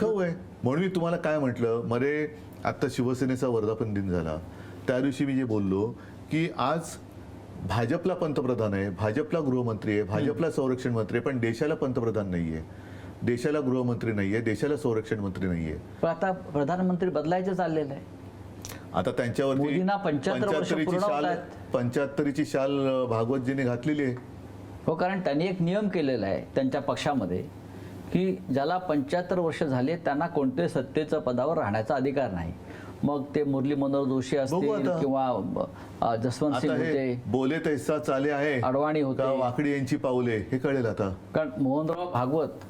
खाऊ आहे म्हणून मी तुम्हाला काय म्हटलं मध्ये आत्ता शिवसेनेचा वर्धापन दिन झाला. त्या दिवशी मी जे बोललो की आज भाजपला पंतप्रधान आहे भाजपला गृहमंत्री आहे भाजपला संरक्षण मंत्री आहे पण देशाला पंतप्रधान नाहीये. देशाला गृहमंत्री नाहीये देशाला संरक्षण मंत्री नाहीये. पण आता प्रधानमंत्री बदलायचं चाललेलं आहे. आता त्यांच्यावरती मोदींना 75 वर्ष पंच्याहत्तरीची पूर्ण शाल होतायत. पंच्याहत्तरीची शाल भागवतजींनी घातलेली आहे. हो कारण त्यांनी एक नियम केलेला आहे त्यांच्या पक्षामध्ये की ज्याला पंच्याहत्तर वर्ष झाले त्यांना कोणत्याही सत्तेचं पदावर राहण्याचा अधिकार नाही. मग ते मुरली मनोहर जोशी असतील. किंवा जसवंत सिंग होते. बोले तैसा चाले आहे. अडवाणी होते. वाकडी यांची पावले हे कळेल आता. कारण मोहनराव भागवत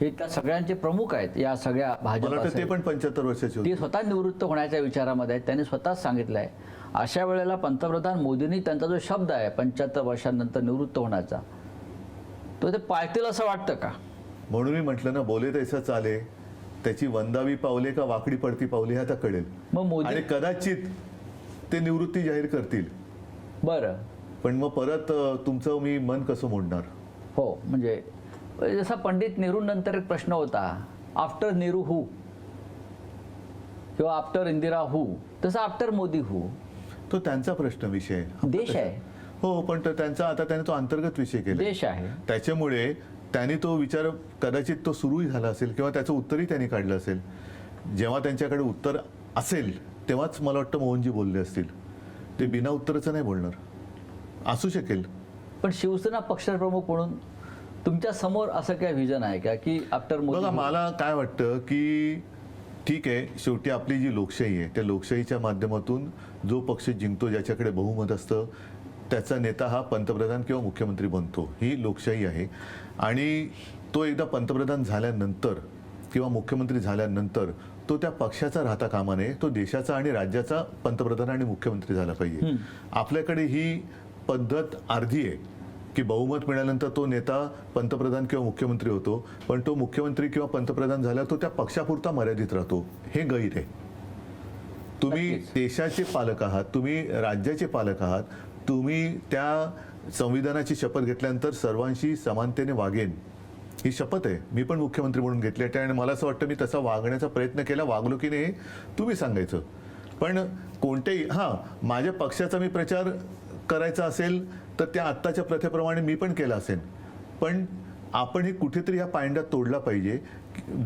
हे त्या सगळ्यांचे प्रमुख आहेत या सगळ्या भाजप ते पण पंच्याहत्तर वर्षाचे होते. ते स्वतः निवृत्त होण्याच्या विचारामध्ये आहेत. त्यांनी स्वतःच सांगितलं आहे अशा वेळेला पंतप्रधान मोदींनी त्यांचा जो शब्द आहे पंच्याहत्तर वर्षांनंतर निवृत्त होण्याचा तो ते पाळतील असं वाटतं का? म्हणून मी म्हटलं ना बोले तैसा चाले. त्याची वंदावी पावले का वाकडी पडती पावले हे आता कळेल. मग मोदी आणि कदाचित ते निवृत्ती जाहीर करतील. बरं. पण मग परत तुमचं मी मन कसं मोडणार? हो म्हणजे जसा पंडित नेहरू नंतर एक प्रश्न होता आफ्टर नेहरू हू किंवा आफ्टर इंदिरा हू तसा आफ्टर मोदी हू तो त्यांचा प्रश्न विषय. देश आहे. हो पण त्यांचा आता त्याने तो अंतर्गत विषय केला देश आहे. त्याच्यामुळे त्यांनी तो विचार कदाचित तो सुरूही झाला असेल किंवा त्याचं उत्तरही त्यांनी काढलं असेल. जेव्हा त्यांच्याकडे उत्तर असेल तेव्हाच मला वाटतं मोहनजी बोलले असतील. ते बिना उत्तराचं नाही बोलणार. असू शकेल. पण शिवसेना पक्षप्रमुख म्हणून तुमच्यासमोर असं काय व्हिजन आहे का? की आफ्टर बघा? मला काय वाटतं की ठीक आहे शेवटी आपली जी लोकशाही आहे त्या लोकशाहीच्या माध्यमातून जो पक्ष जिंकतो ज्याच्याकडे बहुमत असतं त्याचा नेता हा पंतप्रधान किंवा मुख्यमंत्री बनतो ही लोकशाही आहे. आणि तो एकदा पंतप्रधान झाल्यानंतर किंवा मुख्यमंत्री झाल्यानंतर तो त्या पक्षाचा राहता कामा नये तो देशाचा आणि राज्याचा पंतप्रधान आणि मुख्यमंत्री झाला पाहिजे. आपल्याकडे ही पद्धत अर्धी आहे की बहुमत मिळाल्यानंतर तो नेता पंतप्रधान किंवा मुख्यमंत्री होतो पण तो मुख्यमंत्री किंवा पंतप्रधान झाला तो त्या पक्षापुरता मर्यादित राहतो. हे गैर आहे. तुम्ही. देशाचे पालक आहात तुम्ही राज्याचे पालक आहात तुम्ही त्या संविधानाची शपथ घेतल्यानंतर सर्वांशी समानतेने वागेन. ही शपथ आहे. मी पण मुख्यमंत्री म्हणून घेतली आहे. आणि मला असं वाटतं मी तसा वागण्याचा प्रयत्न केला. वागलो की नाही तुम्ही सांगायचं. पण कोणतेही हां माझ्या पक्षाचा मी प्रचार करायचा असेल तर त्या आत्ताच्या प्रथेप्रमाणे मी पण केला असेल. पण आपण हे कुठेतरी ह्या पायंडा तोडला पाहिजे.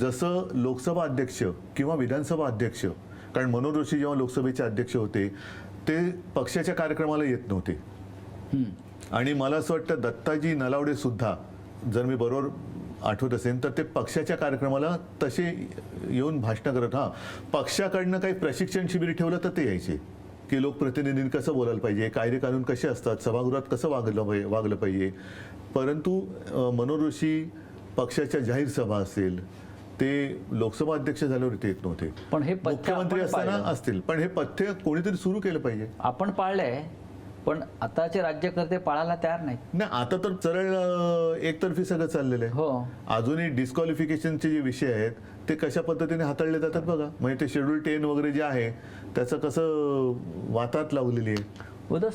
जसं लोकसभा अध्यक्ष किंवा विधानसभा अध्यक्ष कारण मनोज जोशी जेव्हा लोकसभेचे अध्यक्ष होते ते पक्षाच्या कार्यक्रमाला येत नव्हते. आणि मला असं वाटतं दत्ताजी नलावडे सुद्धा जर मी बरोबर आठवत असेल तर ते पक्षाच्या कार्यक्रमाला तसे येऊन भाषणं करत हां पक्षाकडनं काही प्रशिक्षण शिबिर ठेवलं तर ते यायचे. की लोकप्रतिनिधींनी कसं बोलायला पाहिजे कायदे कानून कसे असतात सभागृहात कसं वागलं पाहिजे वागलं पाहिजे. परंतु जोशी पक्षाच्या जाहीर सभा असेल ते लोकसभा अध्यक्ष झाल्यावर ते येत नव्हते. पण हे पथ्य मुख्यमंत्री आपण असताना पाळलं. असतील. पण हे पथ्य कोणीतरी सुरू केलं पाहिजे. आपण पाळलंय पण आताचे राज्यकर्ते पाळायला तयार नाहीत. नाही आता तर सरळ अं, एकतर्फी सगळं चाललेलं आहे. हो. अजूनही डिस्क्वालिफिकेशनचे जे विषय आहेत ते कशा पद्धतीने हाताळले जातात बघा. म्हणजे ते शेड्यूल टेन वगैरे जे आहे त्याचं कसं वातात लावलेली आहे. उद्या